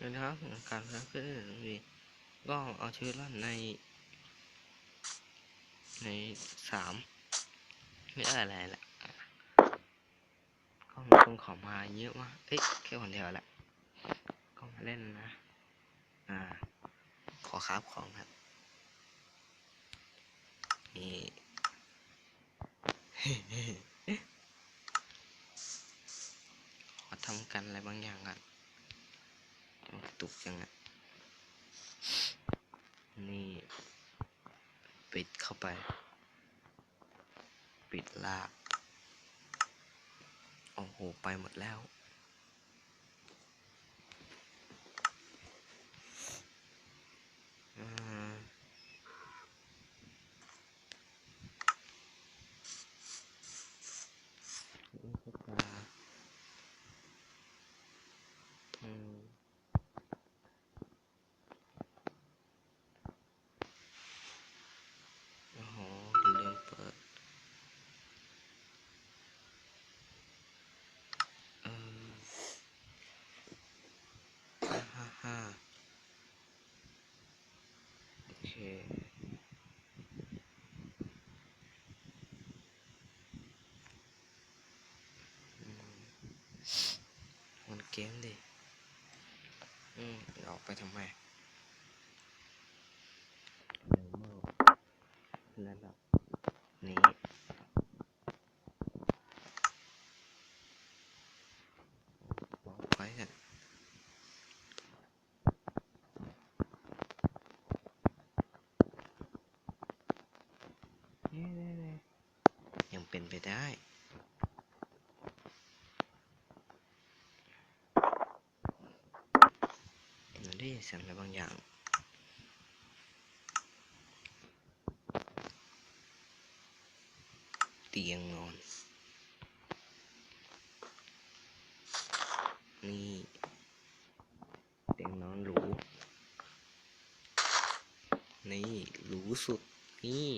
นะครับการเพื่อวีก็เอาชีวิตรอดใน ในสามไม่ได้อะไรแหละก็มีคนขอมาเยอะมากเอ้ยแค่คนเดียวแหละก็มาเล่นนะ อ่า ขอคราบของครับนี่ ขอทำกันอะไรบางอย่างกันมันกระตุกจังอะนี่ ปิดเข้าไป ปิดลาก โอ้โห ไปหมด แล้ว อ่านี่ก็ปลาอืมโอ้โหลืมเปิด เออฮ่าฮ่าฮ่าโอ เคมันเกมดิ อืมออกไปทำไมเร็วมากระดับนี้บอกไปกันเน่ๆๆยังเป็นไปได้ เหมือนได้ยินเสียงอะไรบางอย่าง เตียงนอน นี่เตียงนอนหรู นี่หรูสุด นี่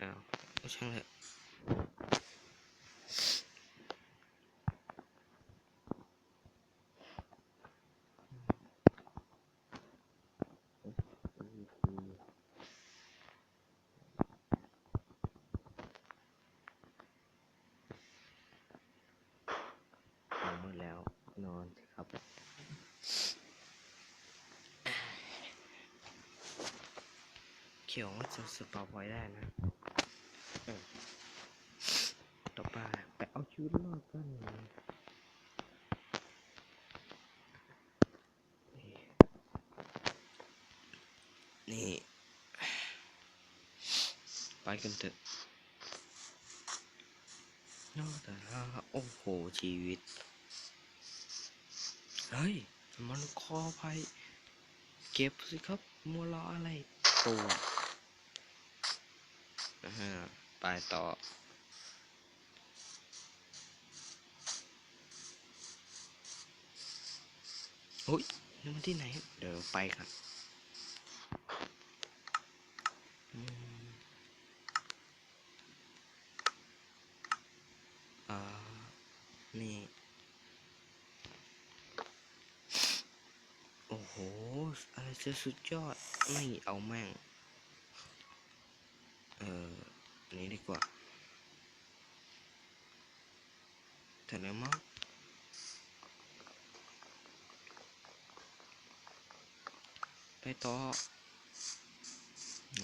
อ้าวเอาช่างเถอะ นอนมืดแล้ว นอนสิครับ เขียวจะสตอปไว้ได้นะต่อไปไปเอาชีวิตรอดกันนี่นี่ ไปกันเถอะนอกแต่ละโอ้โห ชีวิต เฮ้ย มันคอภัย เก็บสิครับ มัวรออะไรตัว อ่าฮะไปต่อ โอ้ยนี่มันที่ไหน เดี๋ยวไปกันอืมอ่านี่โอ้โห อะไรจะสุดยอด ไม่เอาแม่ง อออันนี้ดีกว่าแต่แล้วมั้งไปต่อ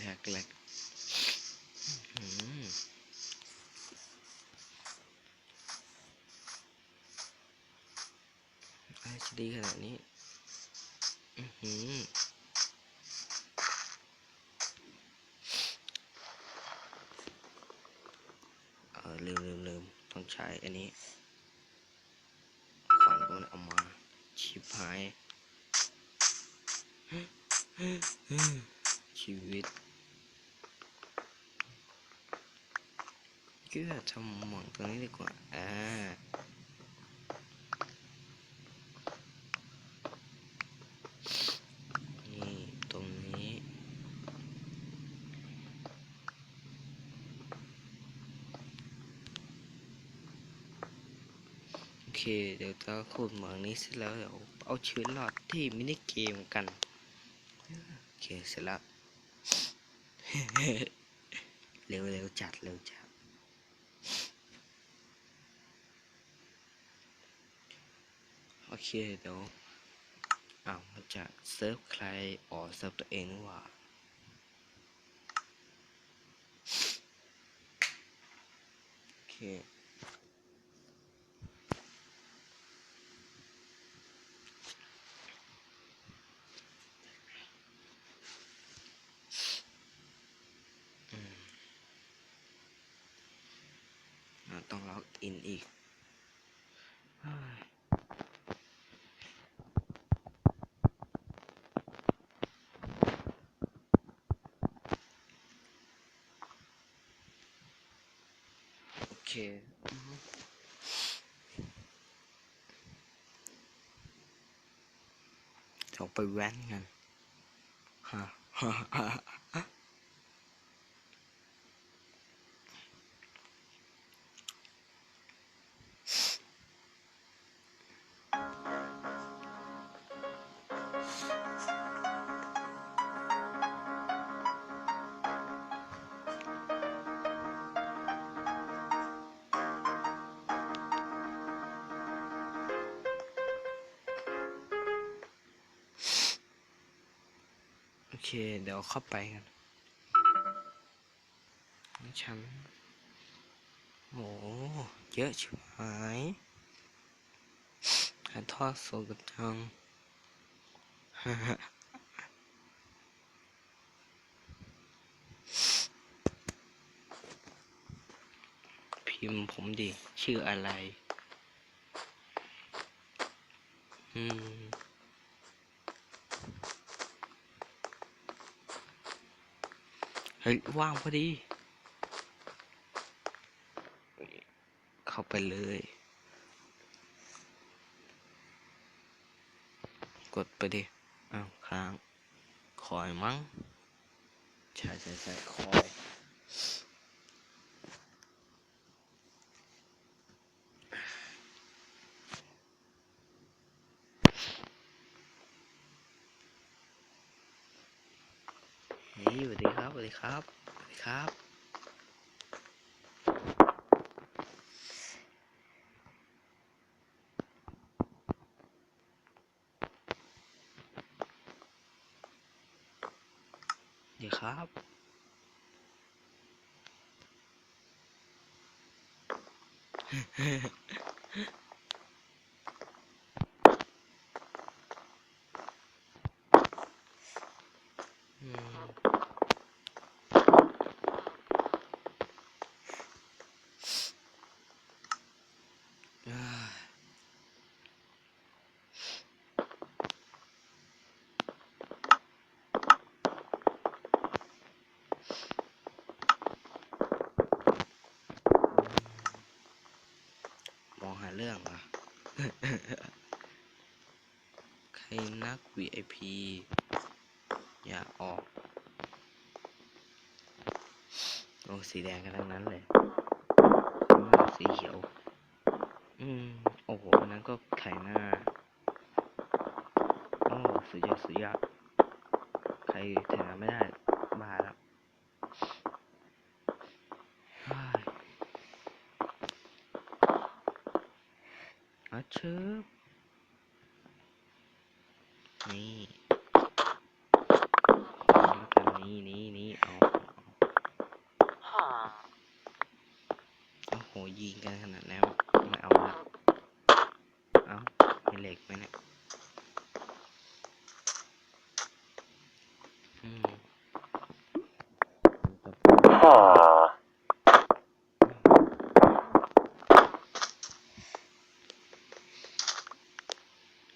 แหลกแหลกอื้อหืออะไรจะดีขนาดนี้ อือหือเออลืมลืมลืมต้อง ใช้อันนี้ของก็มันเอามา ชิบหาย ชีวิตก็ทำหมองตรงนี้ดีกว่า อ่า นี่ตรงนี้ เค เดี๋ยวจะขุดเหมืองนี้เสร็จแล้วเดี๋ยวเอาชีวิตรอดที่มินิเกมกัน โอเคเสร็จแล้ว เร็วเร็วจัดเร็วจัด โอเคเดี๋ยวอ้าวมันจะเซิร์ฟใครอ๋อเซิร์ฟตัวเองว่าโอเค อืมอ่าต้องล็อกอินอีกเฮ้ยโอเคอือฮึเดี๋ยวไปแว้นกันฮะ เค เดี๋ยวเข้าไปกันนี่ฉันโอ้เยอะชิบหายถ่ายทอดสดกันจังพิมพ์ผมดิ ชื่ออะไร อืม ฮ้ย ว่างพอดี เข้าไปเลย กดไปดิ อ้าวค้าง คอยมั้ง ใช่ใช่ใช่คอยนี่สวัส ดีครับสวัสดีครับ ดีครับดีค เรื่องเหรอใครนัก VIP อย่าออก ลงสีแดงกันทั้งนั้นเลยสีเขียว อืม โอ้โหนั้นก็ไข่หน้า โอ้สุดยอดสุดยอด ใครไข่หน้าไม่ได้บ้าแล้วเฮ้ยอา เชิบนี่นี่นี่นี่เอาเอาโอ้โหยิงกันขนาดแล้วไม่เอาละเอามีเหล็กไหมเนี่ยอืมต่อไป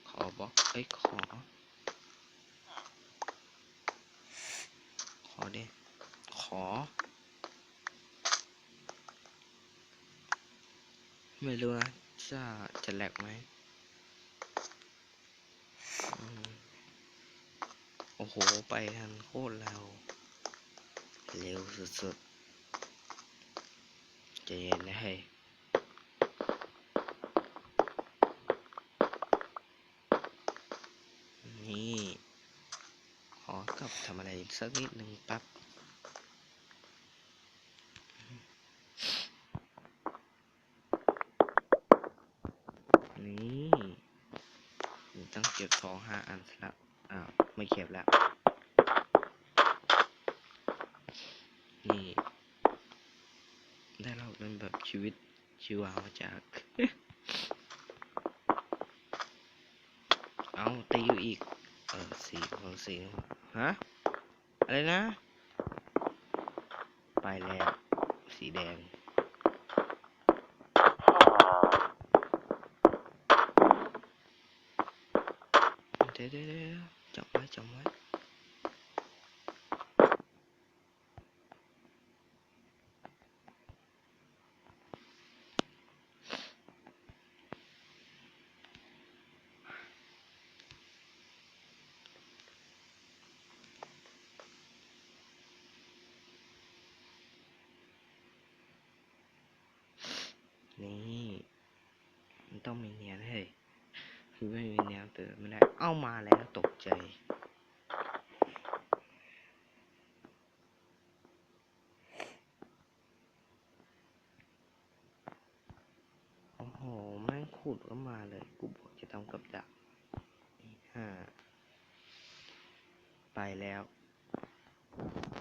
ขอบล็อกเอ้ยขอ ขอ ดิขอ ไม่รู้นะจะจะแหลกไหมโอ้โห ไปทันโคตรเร็วเร็วสุดๆใจเย็นนะเฮ้ย ทำอะไรสักนิดหนึ่งปั๊บนี่ต้องเก็บทองห้าอันลับอ้าวไม่เก็บแล้ว นี่ ได้เราเป็นแบบชีวิตชีวามาจาก เอาตีอยู่อีก เออสี่ของสี่ ฮะ อะไรนะ ไปแล้ว สีแดง เดี๋ยวเดี๋ยวเดี๋ยวจับไว้จับไว้ นี่ มันต้องมีเนียนเฮ้ยคือไม่มีแนวเตือนไม่ได้ เอามาแล้วตกใจโอ้โหแม่งขุดก็มาเลย กูบอกจะทำกับดักนี่ห้าไปแล้ว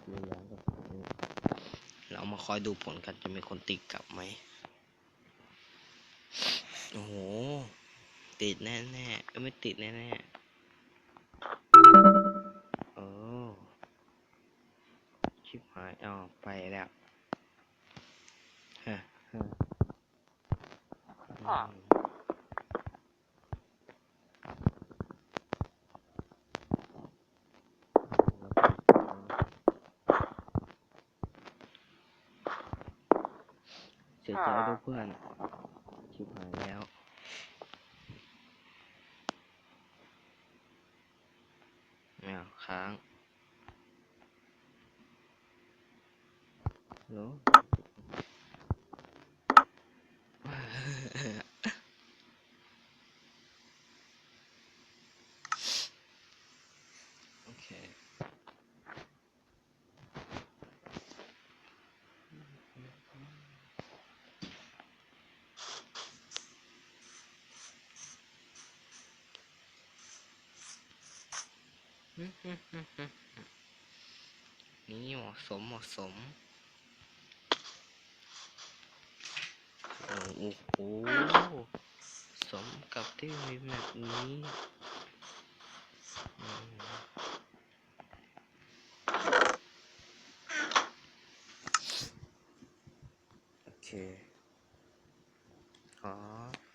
มีย้อนกับนี่เรามาคอยดูผลกันจะมีคนติดกลับไหม โอ้โห ติดแน่แน่ไม่ติดแน่แน่โอ้ชิบหายอ๋อไปแล้วฮะฮะเสียใจด้วยเพื่อน ชิบหายแล้ว อ้าวค้างฮัลโหล โอเค นี่เหมาะสมเหมาะสม โอ้โห สมกับที่มีแบบนี้โอเค ขอ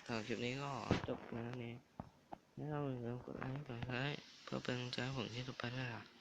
สำหรับคลิปนี้ก็จบแล้วนี่ถ้าเราอย่าลืมกดไลค์กดไลค์ เพื่อเป็นกำลังใจให้ผมที่สุดไปด้วยล่ะ